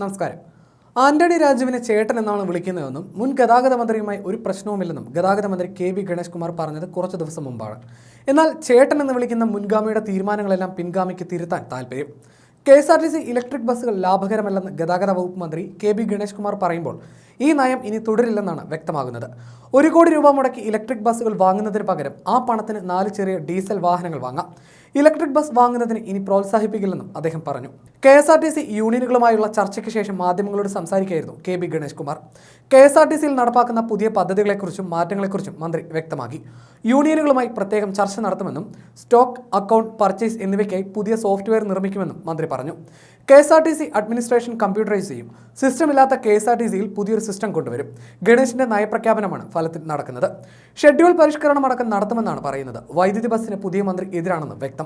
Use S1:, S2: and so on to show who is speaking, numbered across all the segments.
S1: നമസ്കാരം. ആന്റണി രാജുവിനെ ചേട്ടൻ എന്നാണ് വിളിക്കുന്നതെന്നും മുൻ ഗതാഗത മന്ത്രിയുമായി ഒരു പ്രശ്നവുമില്ലെന്നും ഗതാഗത മന്ത്രി കെ വി ഗണേഷ് കുമാർ പറഞ്ഞത് കുറച്ച് ദിവസം മുമ്പാണ്. എന്നാൽ ചേട്ടൻ എന്ന് വിളിക്കുന്ന മുൻഗാമിയുടെ തീരുമാനങ്ങളെല്ലാം പിൻഗാമിക്ക് തിരുത്താൻ താല്പര്യം. K S R T C electric ബസ്സുകൾ ലാഭകരമല്ലെന്ന് ഗതാഗത വകുപ്പ് മന്ത്രി കെ ബി ഗണേഷ് കുമാർ പറയുമ്പോൾ ഈ നയം ഇനി തുടരില്ലെന്നാണ് വ്യക്തമാകുന്നത്. ഒരു കോടി രൂപ മുടക്കി ഇലക്ട്രിക് ബസ്സുകൾ വാങ്ങുന്നതിന് പകരം ആ പണത്തിന് നാല് ചെറിയ ഡീസൽ വാഹനങ്ങൾ വാങ്ങാം. ഇലക്ട്രിക് ബസ് വാങ്ങുന്നതിന് ഇനി പ്രോത്സാഹിപ്പിക്കില്ലെന്നും അദ്ദേഹം പറഞ്ഞു. K S R T C യൂണിയനുകളുമായുള്ള ചർച്ചയ്ക്ക് ശേഷം മാധ്യമങ്ങളോട് സംസാരിക്കുകയായിരുന്നു K B Ganesh Kumar. K S R T സിയിൽ നടപ്പാക്കുന്ന പുതിയ പദ്ധതികളെക്കുറിച്ചും മാറ്റങ്ങളെക്കുറിച്ചും മന്ത്രി വ്യക്തമാക്കി. യൂണിയനുകളുമായി പ്രത്യേകം ചർച്ച നടത്തുമെന്നും സ്റ്റോക്ക് അക്കൗണ്ട് പർച്ചേസ് എന്നിവയ്ക്കായി പുതിയ സോഫ്റ്റ്വെയർ നിർമ്മിക്കുമെന്നും മന്ത്രി പറഞ്ഞു. K S R T C administration computerise ചെയ്യും. സിസ്റ്റം ഇല്ലാത്ത കെ എസ് ആർ ടി സിയിൽ പുതിയൊരു സിസ്റ്റം കൊണ്ടുവരും. ഗണേഷിന്റെ നയപ്രഖ്യാപനമാണ് ഫലത്തിൽ നടക്കുന്നത്. ഷെഡ്യൂൾ പരിഷ്കരണം അടക്കം നടത്തുമെന്നാണ് പറയുന്നത്. വൈദ്യുതി ബസ്സിന് പുതിയ മന്ത്രി എതിരാണെന്ന് വ്യക്തം.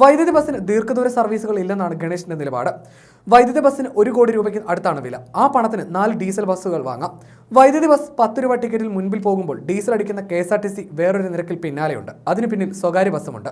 S1: വൈദ്യുതി ബസ്സിന് ദീർഘദൂര സർവീസുകൾ ഇല്ലെന്നാണ് ഗണേഷിന്റെ നിലപാട്. വൈദ്യുതി ബസ്സിന് ഒരു കോടി രൂപയ്ക്ക് അടുത്താണ് വില. ആ പണത്തിന് നാല് ഡീസൽ ബസ്സുകൾ വാങ്ങാം. വൈദ്യുതി ബസ് പത്ത് രൂപ ടിക്കറ്റിൽ മുൻപിൽ പോകുമ്പോൾ ഡീസൽ അടിക്കുന്ന K S R T C വേറൊരു നിരക്കിൽ പിന്നാലെയുണ്ട്. അതിന് പിന്നിൽ സ്വകാര്യ ബസ്സുമുണ്ട്.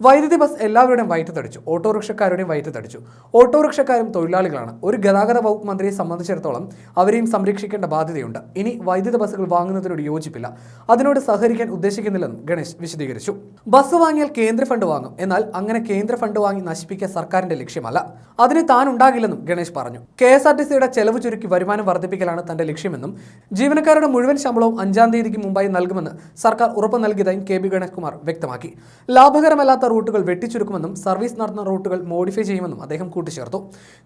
S1: വൈദ്യുതി ബസ് എല്ലാവരുടെയും വയറ്റത്തടിച്ചു ഓട്ടോറിക്ഷക്കാരുടെയും വയറ്റത്തടിച്ചു ഓട്ടോറിക്ഷക്കാരും തൊഴിലാളികളാണ്. ഒരു ഗതാഗത വകുപ്പ് മന്ത്രിയെ സംബന്ധിച്ചിടത്തോളം അവരെയും സംരക്ഷിക്കേണ്ട ബാധ്യതയുണ്ട്. ഇനി വൈദ്യുത ബസ്സുകൾ വാങ്ങുന്നതിനോട് യോജിപ്പില്ല. അതിനോട് സഹകരിക്കാൻ ഉദ്ദേശിക്കുന്നില്ലെന്നും ഗണേഷ് വിശദീകരിച്ചു. ബസ് വാങ്ങിയാൽ കേന്ദ്ര ഫണ്ട് വാങ്ങും. എന്നാൽ അങ്ങനെ കേന്ദ്ര ഫണ്ട് വാങ്ങി നശിപ്പിക്കുക സർക്കാരിന്റെ ലക്ഷ്യമല്ല. അതിന് താൻ ഉണ്ടാകില്ലെന്നും ഗണേഷ് പറഞ്ഞു. കെ എസ് ആർ ടി സിയുടെ ചെലവ് ചുരുക്കി വരുമാനം വർദ്ധിപ്പിക്കലാണ് തന്റെ ലക്ഷ്യമെന്നും ജീവനക്കാരുടെ മുഴുവൻ ശമ്പളവും അഞ്ചാം തീയതിക്ക് മുമ്പായി നൽകുമെന്ന് സർക്കാർ ഉറപ്പ് നൽകിയതായും കെ ബി ഗണേഷ് കുമാർ വ്യക്തമാക്കി. ലാഭകരമല്ലാത്ത റൂട്ടുകൾ വെട്ടിച്ചുരുക്കുമെന്നും സർവീസ് നടത്തുന്ന റൂട്ടുകൾ മോഡിഫൈ ചെയ്യുമെന്നും അദ്ദേഹം കൂട്ടിച്ചേർത്തു.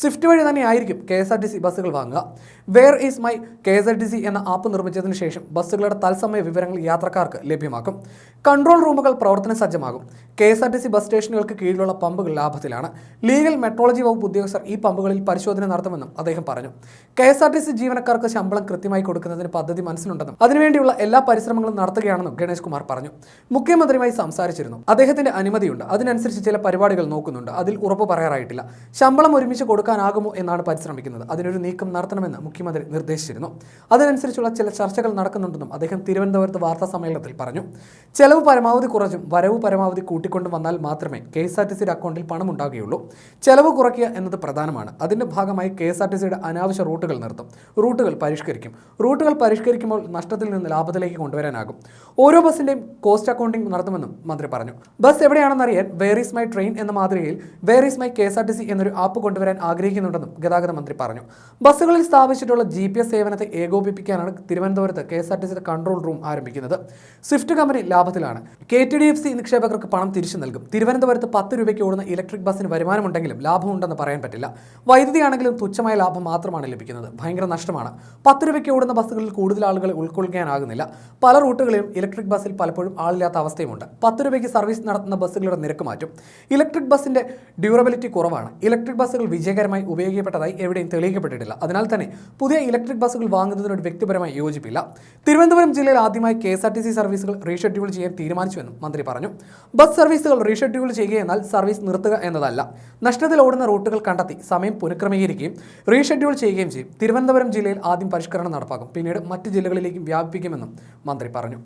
S1: സ്വിഫ്റ്റ് വഴി തന്നെ ആയിരിക്കും K S R T C ബസ്സുകൾ വാങ്ങുക. Where is my K S R T C എന്ന ആപ്പ് നിർമ്മിച്ചതിന് ശേഷം ബസ്സുകളുടെ തത്സമയ വിവരങ്ങൾ യാത്രക്കാർക്ക് ലഭ്യമാക്കും. കൺട്രോൾ റൂമുകൾ പ്രവർത്തന സജ്ജമാകും. K S R T C bus സ്റ്റേഷനുകൾക്ക് കീഴിലുള്ള പമ്പുകൾ ലാഭത്തിലാണ്. ലീഗൽ മെട്രോളജി വകുപ്പ് ഉദ്യോഗസ്ഥർ ഈ പമ്പുകളിൽ പരിശോധന നടത്തുമെന്നും അദ്ദേഹം പറഞ്ഞു. K S R T C ജീവനക്കാർക്ക് ശമ്പളം കൃത്യമായി കൊടുക്കുന്നതിന് പദ്ധതി മനസ്സിലുണ്ടെന്നും അതിനുവേണ്ടിയുള്ള എല്ലാ പരിശ്രമങ്ങളും നടത്തുകയാണെന്നും ഗണേഷ് കുമാർ പറഞ്ഞു. മുഖ്യമന്ത്രിയുമായി സംസാരിച്ചിരുന്നു. അദ്ദേഹത്തിന്റെ അനുമതിയുണ്ട്. അതിനനുസരിച്ച് ചില പരിപാടികൾ നോക്കുന്നുണ്ട്. അതിൽ ഉറപ്പ് പറയാറായിട്ടില്ല. ശമ്പളം ഒരുമിച്ച് കൊടുക്കാനാകുമോ എന്നാണ് പരിശ്രമിക്കുന്നത്. അതിനൊരു നീക്കം നടത്തണമെന്ന് മുഖ്യമന്ത്രി നിർദ്ദേശിച്ചിരുന്നു. അതിനനുസരിച്ചുള്ള ചില ചർച്ചകൾ നടക്കുന്നുണ്ടെന്നും അദ്ദേഹം തിരുവനന്തപുരത്ത് വാർത്താ സമ്മേളനത്തിൽ പറഞ്ഞു. ചെലവ് പരമാവധി കുറച്ചും വരവ് പരമാവധി കൂട്ടിക്കൊണ്ടു വന്നാൽ മാത്രമേ കെ എസ് ആർ ടി സിയുടെ അക്കൗണ്ടിൽ പണം ഉണ്ടാകുകയുള്ളൂ ചെലവ് കുറയ്ക്കുക എന്നത് പ്രധാനമാണ്. അതിന്റെ ഭാഗമായി കെ എസ് ആർ ടി സിയുടെ അനാവശ്യ റൂട്ടുകൾ നിർത്തും. റൂട്ടുകൾ പരിഷ്കരിക്കും. റൂട്ടുകൾ പരിഷ്കരിക്കുമ്പോൾ നഷ്ടത്തിൽ നിന്ന് ലാഭത്തിലേക്ക് കൊണ്ടുവരാനാകും. ഓരോ ബസ്സിന്റെയും കോസ്റ്റ് അക്കൗണ്ടിംഗ് നടത്തുമെന്നും മന്ത്രി പറഞ്ഞു. ബസ് എവിടെയാണെന്നറിയാൻ വേർ ഈസ് മൈ ട്രെയിൻ എന്ന മാതൃകയിൽ where is my K S R T C എന്നൊരു ആപ്പ് കൊണ്ടുവരാൻ ആഗ്രഹിക്കുന്നുണ്ടെന്നും ഗതാഗത മന്ത്രി പറഞ്ഞു. ബസ്സുകളിൽ സ്ഥാപിച്ചിട്ടുള്ള ജി പി എസ് സേവനത്തെ ഏകോപിപ്പിക്കാനാണ് തിരുവനന്തപുരത്ത് കെ എസ് ആർ ടി സിയുടെ കൺട്രോൾ റൂം ആരംഭിക്കുന്നത്. Swift company ലാഭത്തിലാണ്. K T D F C നിക്ഷേപകർക്ക് പണം തിരിച്ചു നൽകും. തിരുവനന്തപുരത്ത് പത്ത് രൂപയ്ക്ക് ഓടുന്ന ഇലക്ട്രിക് ബസ്സിന് വരുമാനമുണ്ടെങ്കിലും ലാഭമുണ്ടെന്ന് പറയാൻ പറ്റില്ല. വൈദ്യുതിയാണെങ്കിലും തുച്ഛമായ ലാഭം മാത്രമാണ് ലഭിക്കുന്നത്. ഭയങ്കര നഷ്ടമാണ്. പത്ത് രൂപയ്ക്ക് ഓടുന്ന ബസ്സുകളിൽ കൂടുതൽ ആളുകളെ ഉൾക്കൊള്ളിക്കാനാകുന്നില്ല പല റൂട്ടുകളിലും ഇലക്ട്രിക് ബസ്സിൽ പലപ്പോഴും ആളില്ലാത്ത അവസ്ഥയുമുണ്ട്. പത്ത് രൂപയ്ക്ക് സർവീസ് നടത്തുന്ന ബസ്സുകളുടെ നിരക്ക് മാറ്റും. ഇലക്ട്രിക് ബസ്സിന്റെ ഡ്യൂറബിലിറ്റി കുറവാണ്. ഇലക്ട്രിക് ബസ്സുകൾ വിജയകരമായി ഉപയോഗിക്കപ്പെട്ടതായി എവിടെയും തെളിയിക്കപ്പെട്ടിട്ടില്ല. അതിനാൽ തന്നെ പുതിയ ഇലക്ട്രിക് ബസ്സുകൾ വാങ്ങുന്നതിനോട് വ്യക്തിപരമായി യോജിപ്പില്ല. തിരുവനന്തപുരം ജില്ലയിൽ ആദ്യമായി K S R T C സർവീസുകൾ റീഷെഡ്യൂൾ ചെയ്യാൻ തീരുമാനിച്ചുവെന്നും മന്ത്രി പറഞ്ഞു. ബസ് സർവീസുകൾ റീഷെഡ്യൂൾ ചെയ്യുക എന്നാൽ സർവീസ് നിർത്തുക എന്നതല്ല. നഷ്ടത്തിൽ ഓടുന്ന റൂട്ടുകൾ കണ്ടെത്തി സമയം പുനഃക്രമീകരിക്കുകയും റീഷെഡ്യൂൾ ചെയ്യുകയും ചെയ്യും. തിരുവനന്തപുരം ജില്ലയിൽ ആദ്യം പരിഷ്കരണം നടപ്പാക്കും. പിന്നീട് മറ്റ് ജില്ലകളിലേക്കും വ്യാപിപ്പിക്കുമെന്നും മന്ത്രി പറഞ്ഞു.